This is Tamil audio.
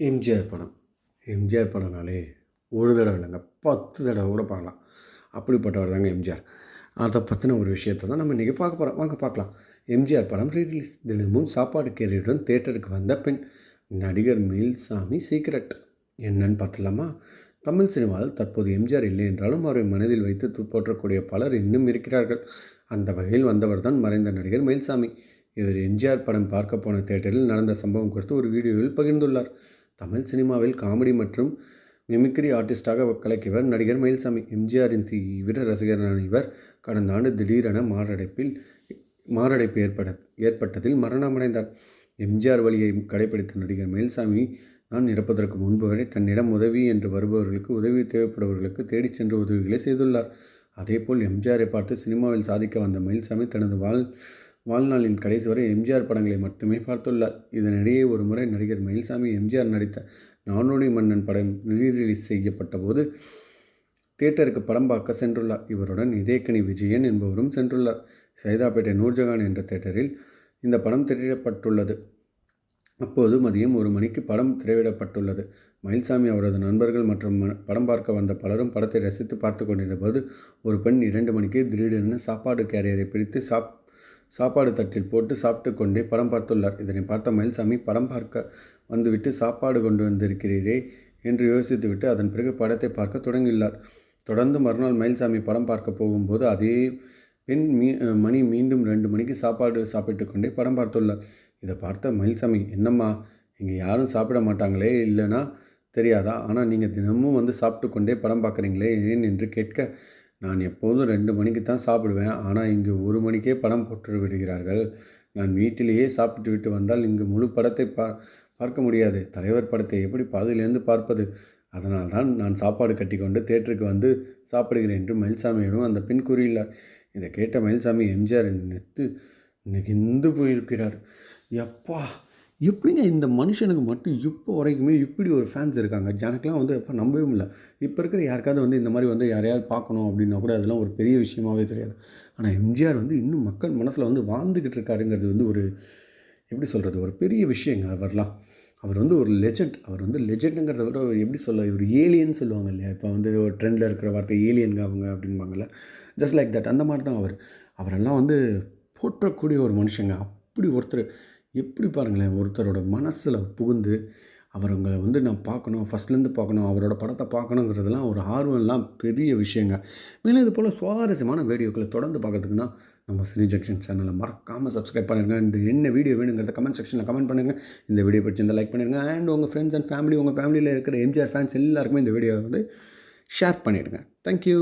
எம்ஜிஆர் படம். எம்ஜிஆர் படம்னாலே ஒரு தடவை இல்லைங்க பத்து தடவை கூட பார்க்கலாம். அப்படிப்பட்டவர் தாங்க எம்ஜிஆர். அதை பற்றின ஒரு விஷயத்தை தான் நம்ம இன்றைக்கி பார்க்க போகிறோம் வாங்க பார்க்கலாம். எம்ஜிஆர் படம் ரீரிலீஸ் தினமும் சாப்பாடு கேரியுடன் தேட்டருக்கு வந்த பெண் நடிகர் மில்சாமி சீக்ரெட் என்னன்னு பார்த்துலாமா தமிழ் சினிமாவில் தற்போது எம்ஜிஆர் இல்லை என்றாலும் அவரை மனதில் வைத்து போற்றக்கூடிய பலர் இன்னும் இருக்கிறார்கள். அந்த வகையில் வந்தவர் தான் மறைந்த நடிகர் மயில்சாமி இவர் எம்ஜிஆர் படம் பார்க்க போன தேட்டரில் நடந்த சம்பவம் குறித்து ஒரு வீடியோவில் பகிர்ந்துள்ளார். தமிழ் சினிமாவில் காமெடி மற்றும் மிமிக்ரி ஆர்டிஸ்டாக கலக்கியவர் நடிகர் மயில்சாமி. எம்ஜிஆரின் தீவிர ரசிகரான இவர் கடந்த ஆண்டு திடீரென மாரடைப்பில் மாரடைப்பு ஏற்பட ஏற்பட்டதில் மரணமடைந்தார். எம்ஜிஆர் வழியை கடைபிடித்த நடிகர் மயில்சாமி நான் இறப்பதற்கு முன்பு வரை தன்னிடம் உதவி என்று வருபவர்களுக்கு உதவி தேவைப்படுபவர்களுக்கு தேடிச் சென்று உதவிகளை செய்துள்ளார். அதேபோல் எம்ஜிஆரை பார்த்து சினிமாவில் சாதிக்க வந்த மயில்சாமி தனது வாழ் வாழ்நாளின் கடைசி வரை எம்ஜிஆர் படங்களை மட்டுமே பார்த்துள்ளார். இதனிடையே ஒரு முறை நடிகர் மயில்சாமி எம்ஜிஆர் நடித்த நானோடி மன்னன் படம் ரீரிலீஸ் செய்யப்பட்ட போது தியேட்டருக்கு படம் பார்க்க சென்றுள்ளார். இவருடன் இதயக்கணி விஜயன் என்பவரும் சென்றுள்ளார். சைதாப்பேட்டை நூர்ஜஹான் என்ற தியேட்டரில் இந்த படம் திரையிடப்பட்டுள்ளது. அப்போது மதியம் ஒரு மணிக்கு படம் திரையிடப்பட்டுள்ளது. மயில்சாமி அவரது நண்பர்கள் மற்றும் படம் பார்க்க வந்த பலரும் படத்தை ரசித்து பார்த்து கொண்டிருந்தபோது ஒரு பெண் இரண்டு மணிக்கு திடீரென சாப்பாடு கேரியரை பிரித்து சாப் சாப்பாடு தட்டில் போட்டு சாப்பிட்டு கொண்டே படம் பார்த்துள்ளார். இதனை பார்த்த மயில்சாமி படம் பார்க்க வந்துவிட்டு சாப்பாடு கொண்டு வந்திருக்கிறீரே? என்று யோசித்துவிட்டு அதன் பிறகு படத்தை பார்க்க தொடங்கியுள்ளார். தொடர்ந்து மறுநாள் மயில்சாமி படம் பார்க்க போகும்போது அதே பெண் மீ மணி மீண்டும் ரெண்டு மணிக்கு சாப்பாடு சாப்பிட்டு கொண்டே படம் பார்த்துள்ளார். இதை பார்த்த மயில்சாமி என்னம்மா இங்கே யாரும் சாப்பிட மாட்டாங்களே? இல்லைன்னா தெரியாதா? ஆனால் நீங்கள் தினமும் வந்து சாப்பிட்டு கொண்டே படம் பார்க்குறீங்களே? ஏன் என்று கேட்க நான் எப்போதும் ரெண்டு மணிக்கு தான் சாப்பிடுவேன். ஆனால் இங்கு ஒரு மணிக்கே படம் போட்டு விடுகிறார்கள். நான் வீட்டிலேயே சாப்பிட்டு விட்டு வந்தால் இங்கு முழு படத்தை பா பார்க்க முடியாது. தலைவர் படத்தை எப்படி பாதியிலேருந்து பார்ப்பது? அதனால் தான் நான் சாப்பாடு கட்டிக்கொண்டு தேட்டருக்கு வந்து சாப்பிடுகிறேன் என்று மயில்சாமியிடம் அந்த பெண் கூறியுள்ளார். இதை கேட்ட மயில்சாமி எம்ஜிஆர் நித்து நெகிழ்ந்து போயிருக்கிறார். எப்பா! எப்படிங்க இந்த மனுஷனுக்கு மட்டும் இப்போ வரைக்குமே இப்படி ஒரு ஃபேன்ஸ் இருக்காங்க? ஜனக்கெலாம் வந்து எப்போ நம்பவே முடியல. இப்போ இருக்கிற யாருக்காவது வந்து இந்த மாதிரி வந்து யாரையாவது பார்க்கணும் அப்படின்னா கூட அதெல்லாம் ஒரு பெரிய விஷயமாவே தெரியாது. ஆனால் எம்ஜிஆர் வந்து இன்னும் மக்கள் மனசில் வந்து வாழ்ந்துக்கிட்டு இருக்காருங்கிறது வந்து ஒரு எப்படி சொல்கிறது ஒரு பெரிய விஷயங்க அவர்லாம். அவர் வந்து ஒரு லெஜெண்ட் அவர் வந்து லெஜெண்டுங்கிறத விட எப்படி சொல்ல இவர் ஏலியன் சொல்லுவாங்க இல்லையா? இப்போ வந்து ஒரு ட்ரெண்டில் இருக்கிற வார்த்தை ஏலியன்ங்க அவங்க அப்படிம்பாங்கல்ல. ஜஸ்ட் லைக் தட் அந்த மாதிரி தான் அவர். அவரெல்லாம் வந்து போற்றக்கூடிய ஒரு மனுஷங்க. அப்படி ஒருத்தர் எப்படி பாருங்களேன் ஒருத்தரோட மனசில் புகுந்து அவருங்களை வந்து நான் பார்க்கணும் ஃபஸ்ட்லேருந்து பார்க்கணும் அவரோட படத்தை பார்க்கணுங்கிறதுலாம் ஒரு ஆர்வம்லாம் பெரிய விஷயங்க. மேலும் இது போல் சுவாரஸ்யமான வீடியோக்களை தொடர்ந்து பார்க்குறதுக்குன்னா நம்ம ஸ்ரீ ஜங்ஷன் சேனலை மறக்காமல் சப்ஸ்கிரைப் பண்ணிருங்க. இந்த என்ன வீடியோ வேணுங்கிறத கமெண்ட் செக்ஷனில் கமெண்ட் பண்ணுங்கள் இந்த வீடியோ பிடிச்சிருந்தா லைக் பண்ணிடுங்க அண்ட் உங்கள் ஃப்ரெண்ட்ஸ் அண்ட் ஃபேமிலி உங்கள் ஃபேமிலியில் இருக்கிற எம்ஜிஆர் ஃபேன்ஸ் எல்லாருக்குமே இந்த வீடியோ வந்து ஷேர் பண்ணிவிடுங்க தேங்க்யூ